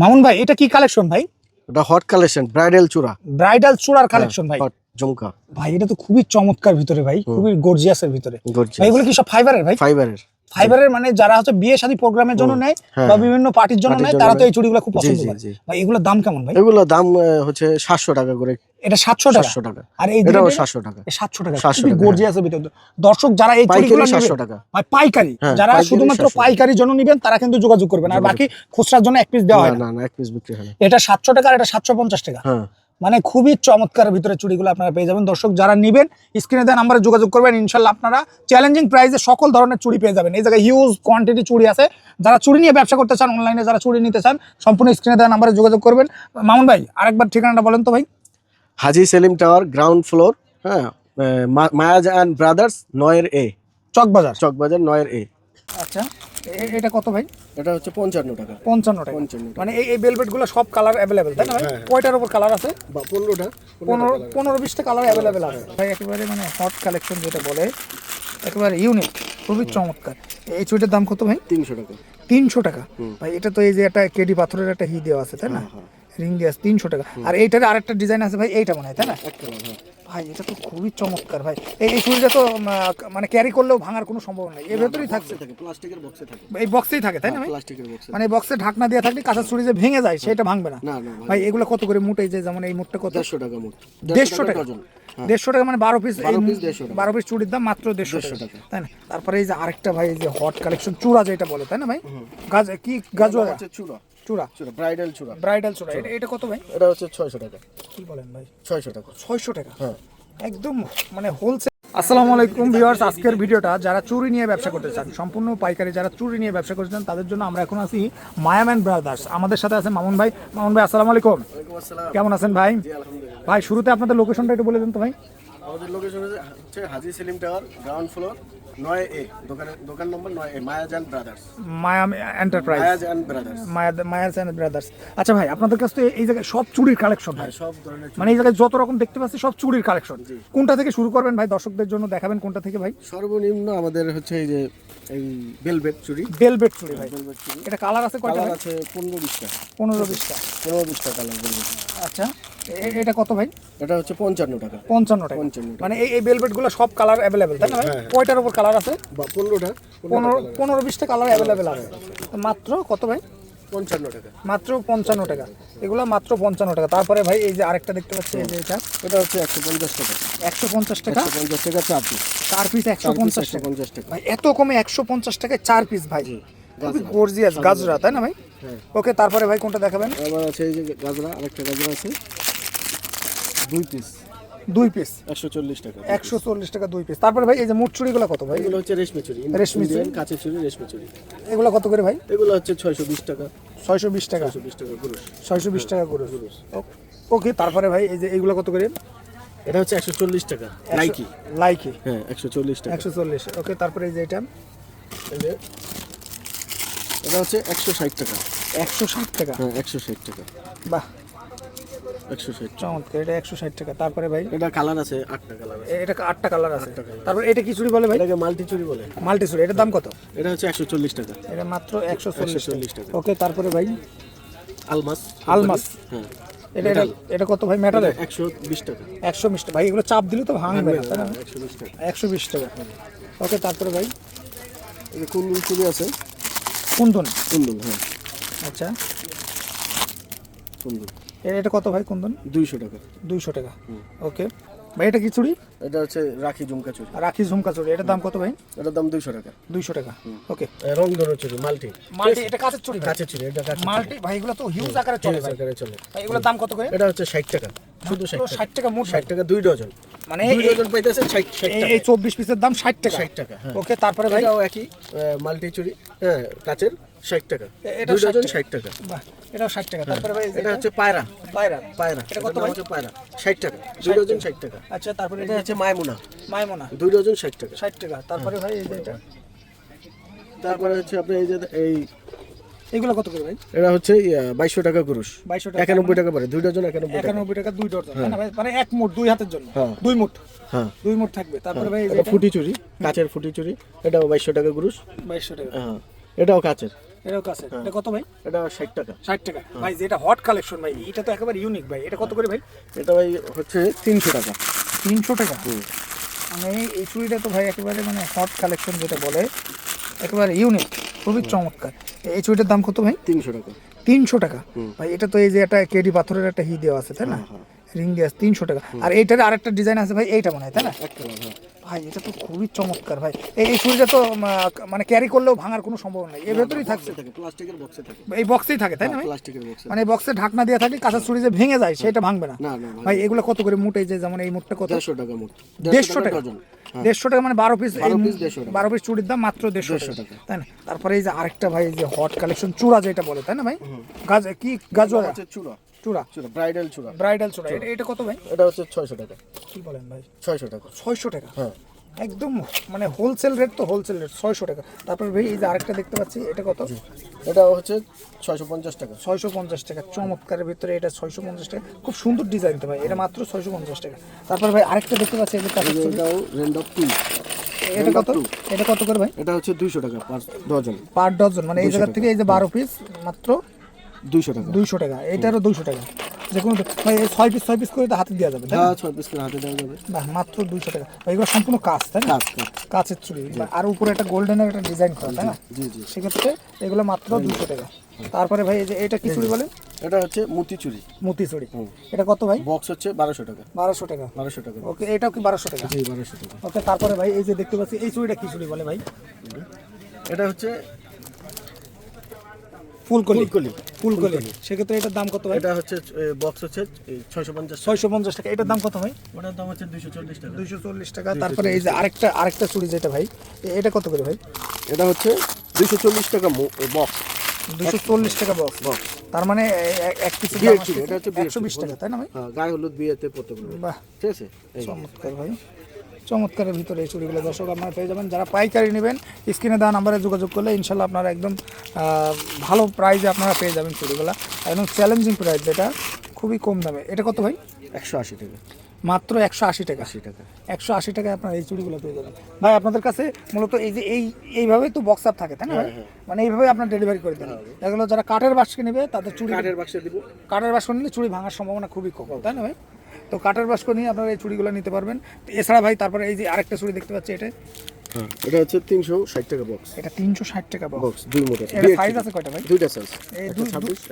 মামুন ভাই এটা কি কালেকশন ভাই? এটা হট কালেকশন ব্রাইডাল চূড়া। ব্রাইডাল চূড়ার কালেকশন ভাই? হট ঝুমকা ভাই এটা তো খুবই চমৎকার ভিতরে ভাই। খুবই গর্জিয়াসের ভিতরে। ভাই এগুলো কি সব ফাইবারের ভাই? ফাইবারের ফাইবারের মানে যারা হচ্ছে বিয়ে শাদী প্রোগ্রামের জন্য নেয় হ্যাঁ, বা বিভিন্ন পার্টির জন্য নেয় তারা তো এই চুড়িগুলো খুব পছন্দ করে। ভাই এগুলোর দাম কেমন ভাই? এগুলো দাম হচ্ছে সাতশো টাকা করে। এটা সাতশো টাকা? সাতশো টাকা। আর এই এটাও দুটো সাতশো টাকা। সাতশো টাকা। 700 খুবই টাকা, গর্জিয়াসের ভিতরে। দর্শক যারা এই চুড়িগুলো নেবে টাকা। ভাই পাইকারি। হ্যাঁ, যারা শুধুমাত্র পাইকারি জন্য নিবেন তারা কিন্তু যোগাযোগ করবেন। আর বাকি খুচরার জন্য এক পিস দেওয়া হয় না। না এক পিস বিক্রি হয় না। এটা সাতশো টাকা আর এটা সাতশো পঞ্চাশ টাকা। হ্যাঁ। মানে খুবই চমৎকার ভিতরে চুড়িগুলো আপনারা পেয়ে যাবেন। দর্শক যারা নেবেন স্ক্রিনে দেওয়া নাম্বারে যোগাযোগ করবেন। ইনশাল্লাহ আপনারা চ্যালেঞ্জিং প্রাইসে সকল ধরনের চুড়ি পেয়ে যাবেন। এই জায়গায় হিউজ কোয়ান্টিটি চুড়ি আছে। যারা চুড়ি নিয়ে ব্যবসা করতে চান অনলাইনে যারা চুড়ি নিতে চান সম্পূর্ণ স্ক্রিনে দেওয়া নাম্বারে যোগাযোগ করবেন। মামুন ভাই আরেকবার ঠিকানাটা বলেন তো ভাই। Haji Selim tower ground floor হ্যাঁ মায়াজ অ্যান্ড ব্রাদার্স নয়ের এ। চকবাজার। চকবাজার নয়ের এ। আচ্ছা। এটা কত ভাই? এটা হচ্ছে পঞ্চান্ন টাকা। পঞ্চান্ন টাকা। পঞ্চান্ন মানে এই এই সব কালার অ্যাভেলেবেল তাই না ভাই? হ্যাঁ, হ্যাঁ। কয়টার উপর কালার আছে? পনেরোটা পনেরো পনেরো বিশটা কালার অ্যাভেলেবেল আছে। ভাই একেবারে মানে হট কালেকশন যেটা বলে একেবারে ইউনিক খুবই চমৎকার। এই চুইটার দাম কত ভাই? তিনশো টাকা। তিনশো টাকা। ভাই এটা তো এই যে একটা কেডি পাথরের একটা হি দেওয়া আছে তাই না? হ্যাঁ। রিং দিয়ে আছে তিনশো টাকা। আর এইটার আরেকটা ডিজাইন আছে ভাই এইটা মনে হয় তাই না? ভাই এটা তো খুবই চমৎকার ভাই। এই এই চুড়িটা তো মানে ক্যারি করলেও ভাঙার কোনো সম্ভাবনা নেই। এর ভেতরেই থাকছে। থাকে প্লাস্টিকের বক্সে থাকে। এই বক্সেই থাকে তাই না প্লাস্টিকের বক্সে মানে বক্সে ঢাকনা দিয়ে থাকলে কাঁচা চুড়ি যে ভেঙে যায় সেটা ভাঙবে না। ভাই এগুলো কত করে মুট? এই যে যেমন এই মুটটা কত? দেড়শো টাকা মোট। দেড়শো টাকা ডজন। হ্যাঁ। দেড়শো টাকা মানে বারো পিস 12 piece 150 টাকা। বারো পিস চুড়ির দাম মাত্র দেড়শো টাকা। তাই না? তারপরে এই যে আরেকটা ভাই এই যে হট কালেকশন চূড়া যেটা বলে তাই না ভাই? গাজ কি গাজুয়া হচ্ছে চূড়া। চূড়া? চূড়া ব্রাইডাল চূড়া। ব্রাইডাল চূড়া। এটা কত ভাই? এটা হচ্ছে ছয়শো টাকা। কি বলেন ভাই? ছয়শো টাকা। ছয়শো টাকা? হ্যাঁ। একদম মানে হোলসেল আসসালামু আলাইকুম ভিউয়ার্স আজকের ভিডিওটা যারা চুরি নিয়ে ব্যবসা করতে চান সম্পূর্ণ পাইকারি যারা চুরি নিয়ে ব্যবসা করতে চান তাদের জন্য আমরা এখন আছি মায়াম্যান ব্রাদার্স আমাদের সাথে আছে মামুন ভাই। মামুন ভাই আসসালামু আলাইকুম। কেমন আছেন ভাই? ভাই শুরুতে আপনাদের লোকেশনটা একটু বলে দেন তো ভাই। আমাদের লোকেশন হচ্ছে Haji Selim tower ground floor নয় এ দোকানের দোকান নম্বর নয় এ Mayaz and brothers. Mayam enterprise Mayaz and brothers. Maya Mayas and brothers. আচ্ছা ভাই আপনাদের কাছে তো এই জায়গায় সব চুরির কালেকশন হয় সব ধরনের মানে এই জায়গায় যত রকম দেখতে পাচ্ছি সব চুরির কালেকশন কোনটা থেকে শুরু করবেন ভাই? দর্শকদের জন্য দেখাবেন কোনটা থেকে ভাই? সর্বনিম্ন আমাদের হচ্ছে এই যে এই বেলভেট চুরি। বেলভেট চুরি ভাই। বেলভেট চুরি। এটা কালার আছে কয়টা কালার আছে পনেরো বিশটা। পনেরো বিশটা। পনেরো বিশটা কালার বেলভেট আচ্ছা। এ- এটা কত ভাই? এটা হচ্ছে পঞ্চান্ন টাকা। পঞ্চান্ন টাকা। পঞ্চান্ন মানে এই এই বেলভেটগুলো সব কালার অ্যাভেলেবেল তাই না ভাই? হ্যাঁ, হ্যাঁ। কয়টার উপর কালার আছে? পনেরোটা পনেরো পনেরো বিশটা কালার অ্যাভেলেবেল আছে। মাত্র কত ভাই? পঞ্চান্ন টাকা। মাত্র পঞ্চান্ন টাকা। এগুলো মাত্র পঞ্চান্ন টাকা। তারপরে ভাই এই যে আরেকটা দেখতে পাচ্ছি এই যে এটা। এটা হচ্ছে একশো পঞ্চাশ টাকা। একশো পঞ্চাশ টাকা? পঞ্চাশ টাকা চার পিস চার পিস একশো পঞ্চাশ টাকা। পঞ্চাশ টাকা। ভাই এত কমে একশো পঞ্চাশ টাকায় চার পিস ভাই। খুবই। গর্জিয়াস গাজরা তাই না ভাই? হ্যাঁ। ওকে তারপরে ভাই কোনটা দেখাবেন? আবার আছে এই যে গাজরা আরেকটা গাজরা আছে। দুই পিস দুই পিস একশো চল্লিশ টাকা। একশো চল্লিশ টাকা দুই পিস তারপরে ভাই এই যে মুঠ চুড়িগুলো কত ভাই? এগুলো হচ্ছে রেশমি চুরি রেশমি চুড়ি। কাঁচের চুরি রেশমি চুরি এগুলো কত করে ভাই? এগুলো হচ্ছে ছয়শো বিশ টাকা। ছয়শো বিশ টাকা। ছয়শো বিশ টাকা পুরুষ ছয়শো বিশ টাকা করে ওকে তারপরে ভাই এই যে এগুলো কত করে? এটা হচ্ছে একশো চল্লিশ টাকা। লাইকি লাইকি হ্যাঁ একশো চল্লিশ টাকা। একশো চল্লিশ। ওকে তারপরে এই যে এটা। এটা হচ্ছে একশো ষাট টাকা। একশো ষাট টাকা। হ্যাঁ একশো ষাট টাকা। বাহ। চমৎকার এটা একশো ষাট টাকা। তারপরে ভাই? এটা কালার আছে আটটা কালার আছে। এটা আটটা কালার আছে। তারপর এটা কি বলে ভাই? এটাকে মাল্টি চুরি বলে। মাল্টি এটার দাম কত? এটা হচ্ছে একশো চল্লিশ টাকা। এটা মাত্র একশো চল্লিশ 140 টাকা। ওকে তারপরে ভাই? আলমাস। আলমাস। হ্যাঁ। এটা এটা এটা কত ভাই মেটালের একশো বিশ টাকা। একশো ভাই এগুলো চাপ দিলে তো ভাঙবে না একশো বিশ টাকা। একশো বিশ টাকা। ওকে তারপরে ভাই? এই চুরি আছে। কুন্দন হ্যাঁ। আচ্ছা। এটা কত ভাই কুন্দন? দুইশো টাকা। দুইশো টাকা। ওকে। ভাই এটা কি চুড়ি? এটা হচ্ছে রাখি ঝুমকা আর রাখি ঝুমকা চুড়ি। এটার দাম কত ভাই? এটার দাম দুইশো টাকা। দুইশো টাকা। ওকে। রং ধরো চুরি মাল্টি। মাল্টি এটা কাঁচের চুড়ি চুরি এটা মাল্টি ভাই এগুলো তো হিউজ আকারে চলে আকারে চলে ভাই। এগুলোর দাম কত করে? এটা হচ্ছে ষাট টাকা। শুধু ষাট টাকা। মোট ষাট টাকা দুই ডজন। মানে দুই ডজন পাইতেছে ষাট ষাট এই- টাকা। এই চব্বিশ পিসের দাম ষাট টাকা। ষাট টাকা হ্যাঁ। ওকে তারপরে ভাই? একই মাল্টি চুরি হ্যাঁ কাচের। ষাট টাকা। এটা ডজন ষাট টাকা। বাহ এটাও ষাট টাকা। তারপরে ভাই এটা হচ্ছে পায়রা। পায়রা। পায়রা। এটা কত? হচ্ছে পায়রা। ষাট টাকা। দুই ডজন ষাট টাকা। আচ্ছা তারপরে এটা হচ্ছে মায়মুনা মাইমোনা। দুই ডজন ষাট টাকা। ষাট টাকা। তারপরে ভাই এই যে এটা? তারপরে হচ্ছে আপনার এই যে এই এগুলো কত করে ভাই? এটা হচ্ছে বাইশশো টাকা কুরুশ। বাইশশো টাকা। একানব্বই টাকা পড়ে। দুই ডজন একানব্বই টাকা। একানব্বই টাকা দুই ডজন। ভাই? মানে এক মুঠ দুই হাতের জন্য। হ্যাঁ। দুই মুঠ। হ্যাঁ। দুই মুঠ থাকবে। তারপরে ভাই ফুটি চুরি কাচের ফুটি চুরি। এটাও বাইশশো টাকা কুরুশ। বাইশশো টাকা। হ্যাঁ। এটাও কাচের। এটাও কাছে। এটা কত ভাই? এটা ষাট টাকা। ষাট টাকা। ভাই যেটা হট কালেকশন ভাই এটা তো একেবারে ইউনিক ভাই। এটা কত করে ভাই? এটা ভাই হচ্ছে তিনশো টাকা। তিনশো টাকা? মানে এই চুড়িটা তো ভাই একেবারে মানে হট কালেকশন যেটা বলে একেবারে ইউনিক খুবই চমৎকার। এই চুড়িটার দাম কত ভাই? তিনশো টাকা। তিনশো টাকা? ভাই এটা তো এই যে একটা কেডি পাথরের একটা হি দেওয়া আছে তাই না? রিং দেওয়া তিনশো টাকা। আর এইটার আরেকটা ডিজাইন আছে ভাই এইটা মনে হয় তাই না? হ্যাঁ। ভাই এটা তো খুবই চমৎকার ভাই। এই এই চুড়িটা তো মানে ক্যারি করলেও ভাঙার কোনো সম্ভাবনা নেই। এর ভেতরেই থাকছে। থাকে প্লাস্টিকের বক্সে থাকে। এই বক্সেই থাকে তাই না প্লাস্টিকের বক্সে মানে বক্সে ঢাকনা দিয়ে থাকে কাঁচা চুড়ি যে ভেঙে যায় সেটা ভাঙবে না। ভাই এগুলো কত করে মুটে যে যেমন এই মুটটা কত? দেড়শো টাকা মোট। দেড়শো টাকা দেড়শো টাকা। মানে বারো পিস 12 piece 150 টাকা। বারো পিস চুড়ির দাম মাত্র দেড়শো টাকা। তাই না? তারপরে এই যে আরেকটা ভাই যে হট কালেকশন চূড়া যেটা বলে তাই না ভাই? গাজ কি? গাজরা চূড়া। চূড়া? চূড়া ব্রাইডাল চূড়া। ব্রাইডাল চূড়া। এটা কত ভাই? এটা হচ্ছে ছয়শো টাকা। কি বলেন ভাই? ছয়শো টাকা। ছয়শো টাকা? হ্যাঁ। একদম মানে হোলসেল রেট তো হোলসেল রেট ছয়শো টাকা। তারপর ভাই এই যে আরেকটা দেখতে পাচ্ছি এটা কত? এটা হচ্ছে ছয়শো পঞ্চাশ টাকা। ছয়শো পঞ্চাশ টাকা। চমৎকারের ভিতরে এটা ছয়শো পঞ্চাশ টাকা। খুব সুন্দর ডিজাইন তো ভাই এটা মাত্র ছয়শো পঞ্চাশ টাকা। তারপর ভাই আরেকটা দেখতে পাচ্ছি। এটাও রেন্ড অফ টু এটা কত? এটা কত করে ভাই? এটা হচ্ছে দুইশো টাকা পার ডজন পার ডজন মানে এই জায়গা থেকে এই যে বারো পিস মাত্র দুইশো টাকা। দুইশো টাকা এইটারও দুইশো টাকা। যে কোনো ভাই ছয় পিস ছয় পিস করে তো হাতে দেওয়া যাবে হ্যাঁ ছয় পিস করে হাতে দেওয়া যাবে। বাহ মাত্র দুইশো টাকা। এগুলো সম্পূর্ণ কাজ তাই না? কাছের চুড়ি। আর উপরে একটা গোল্ডেনের একটা ডিজাইন করা তাই না? জি জি সেক্ষেত্রে এগুলো মাত্র দুশো টাকা। তারপরে ভাই এই যে এটা কি চুড়ি বলে? এটা হচ্ছে মুতি চুরি মতি চুড়ি। এটা কত ভাই? বক্স হচ্ছে বারোশো টাকা। বারোশো টাকা। বারোশো টাকা। ওকে এটাও কি বারোশো টাকা? জি বারোশো টাকা। ওকে তারপরে ভাই এই যে দেখতে পাচ্ছি এই চুড়িটা কি চুড়ি বলে ভাই? এটা হচ্ছে ফুলকলি। ফুলকলি। ফুলকলি। সেক্ষেত্রে এটার দাম কত ভাই? এটা হচ্ছে বক্স হচ্ছে ছয়শো পঞ্চাশ ছয়শো পঞ্চাশ টাকা। এটার দাম কত ভাই? ওটার দাম হচ্ছে দুইশো চল্লিশ টাকা। দুইশো চল্লিশ টাকা। তারপরে এই যে আরেকটা আরেকটা চুড়ি যেটা ভাই এটা কত করে ভাই? এটা হচ্ছে দুইশো চল্লিশ টাকা বক্স দুশো চল্লিশ টাকা বক্স তার মানে এক পিস এটা হচ্ছে একশো বিশ টাকা তাই না ভাই? হ্যাঁ গায়ে হলুদ বিয়েতে পড়তে বাহ। ঠিক আছে? চমৎকার ভাই। চমৎকারের ভিতরে এই চুড়িগুলো। দর্শক, আপনারা পেয়ে যাবেন। যারা পাইকারি নেবেন, স্ক্রিনে দেওয়া নাম্বারে যোগাযোগ করলে ইনশাল্লাহ আপনারা একদম ভালো প্রাইজে আপনারা পেয়ে যাবেন চুড়িগুলো। একদম চ্যালেঞ্জিং প্রাইস যেটা খুবই কম দামে। এটা কত ভাই? একশো আশি টাকা। মাত্র একশো আশি টাকা। আশি টাকা। একশো আশি টাকায় আপনার এই চুড়িগুলো পেয়ে যাবেন। ভাই আপনাদের কাছে মূলত এই যে এই এইভাবেই তো বক্স আপ থাকে তাই না ভাই? মানে এইভাবে আপনার ডেলিভারি করে দেন। এগুলো যারা কাঠের বাক্সকে নেবে তাদের চুড়ি কাঠের বাক্সে দিব। কাঠের বাস নিলে চুড়ি ভাঙার সম্ভাবনা খুবই কম তাই না ভাই? তো কাঠের বাস্ক নিয়ে আপনারা এই চুড়িগুলো নিতে পারবেন। এছাড়া ভাই তারপরে এই যে আরেকটা চুড়ি দেখতে পাচ্ছি এটা। হ্যাঁ হ্যাঁ। এটা হচ্ছে তিনশো ষাট টাকা বক্স এটা তিনশো ষাট টাকা বক্স দুই মোটা। সাইজ আছে কয়টা ভাই? দুইটা সাইজ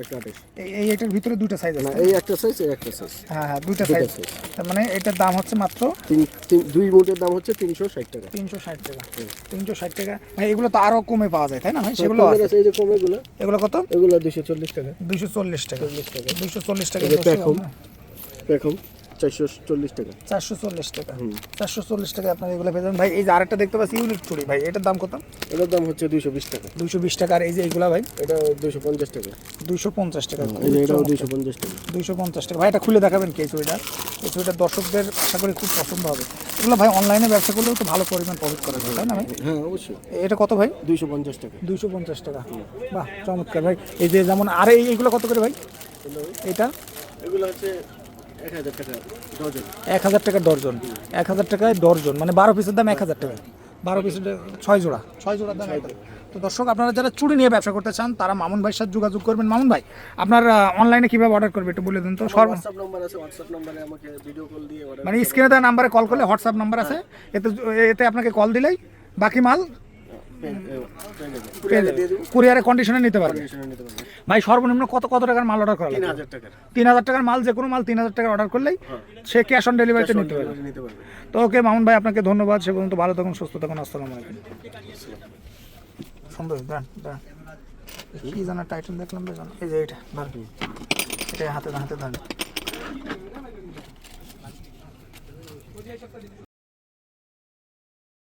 একটা আঠাশ। এই এটার ভিতরে দুইটা সাইজ আছে হ্যাঁ? এই একটা সাইজ এই একটা সাইজ হ্যাঁ হ্যাঁ দুইটা সাইজ তার মানে এটার দাম হচ্ছে মাত্র দুই দাম হচ্ছে তিনশো ষাট টাকা। তিনশো ষাট টাকা। তিনশো ষাট টাকা। ভাই এগুলো তো আরও কমে পাওয়া যায় তাই না ভাই? হ্যাঁ, সেগুলো এই যে কমে এগুলো। এগুলো কত? এগুলো দুশো চল্লিশ টাকা। দুশো চল্লিশ টাকা। দুশো চল্লিশ টাকা দুশো দেখো 440 টাকা। 440 টাকা। 440 টাকা আপনারা এগুলো পেয়ে যাবেন। ভাই এই যে আরেকটা দেখতে পাচ্ছি ইউনিক চুড়ি ভাই এটার দাম কত? এটার দাম হচ্ছে 220 টাকা। 220 টাকা। আর এই যে এগুলা ভাই? এটা 250 টাকা। 250 টাকা। এই যে এটাও 250 টাকা। 250 টাকা। ভাই এটা খুলে দেখাবেন কে চুড়িটা এই চুড়িটা দর্শকদের আশা করি খুব পছন্দ হবে। এগুলো ভাই অনলাইনে ব্যবসা করলেও তো ভালো পরিমাণ প্রফিট করা যায় তাই না ভাই? হ্যাঁ অবশ্যই। এটা কত ভাই? 250 টাকা। 250 টাকা। বাহ চমৎকার ভাই। এই যে যেমন আর এইগুলো কত করে ভাই? এটা? এগুলো হচ্ছে এক হাজার টাকা ডর্জন। এক হাজার টাকায় ডর্জন। মানে বারো পিসের দাম এক হাজার টাকা বারো পিসের ছয় জোড়া। ছয় জোড়ার দাম তো দর্শক আপনারা যারা চুড়ি নিয়ে ব্যবসা করতে চান তারা মামুন ভাইয়ের সাথে যোগাযোগ করবেন। মামুন ভাই আপনার অনলাইনে কীভাবে অর্ডার করবে একটু বলে দিন তো। সর্ব মানে স্ক্রিনে দেওয়া নাম্বারে কল করলে হোয়াটসঅ্যাপ নাম্বার আছে। এতে এতে আপনাকে কল দিলেই বাকি মাল। কুরিয়ারে কন্ডিশনে নিতে পারবে। ভাই সর্বনিম্ন কত কত টাকার মাল অর্ডার করা তিন লাগবে হাজার টাকার। তিন হাজার টাকার মাল যে কোনো মাল তিন হাজার টাকার অর্ডার করলেই সে ক্যাশ অন ডেলিভারিতে নিতে পারবে। তো ওকে মামুন ভাই আপনাকে ধন্যবাদ। সে পর্যন্ত ভালো থাকুন সুস্থ থাকুন আসসালামু আলাইকুম। সুন্দর দাঁড়ান দাঁড়ান। কি জানা টাইটেল দেখলাম বেশ এই যে দাঁড়ান। এটা হাতে হাতে দাঁড়ান।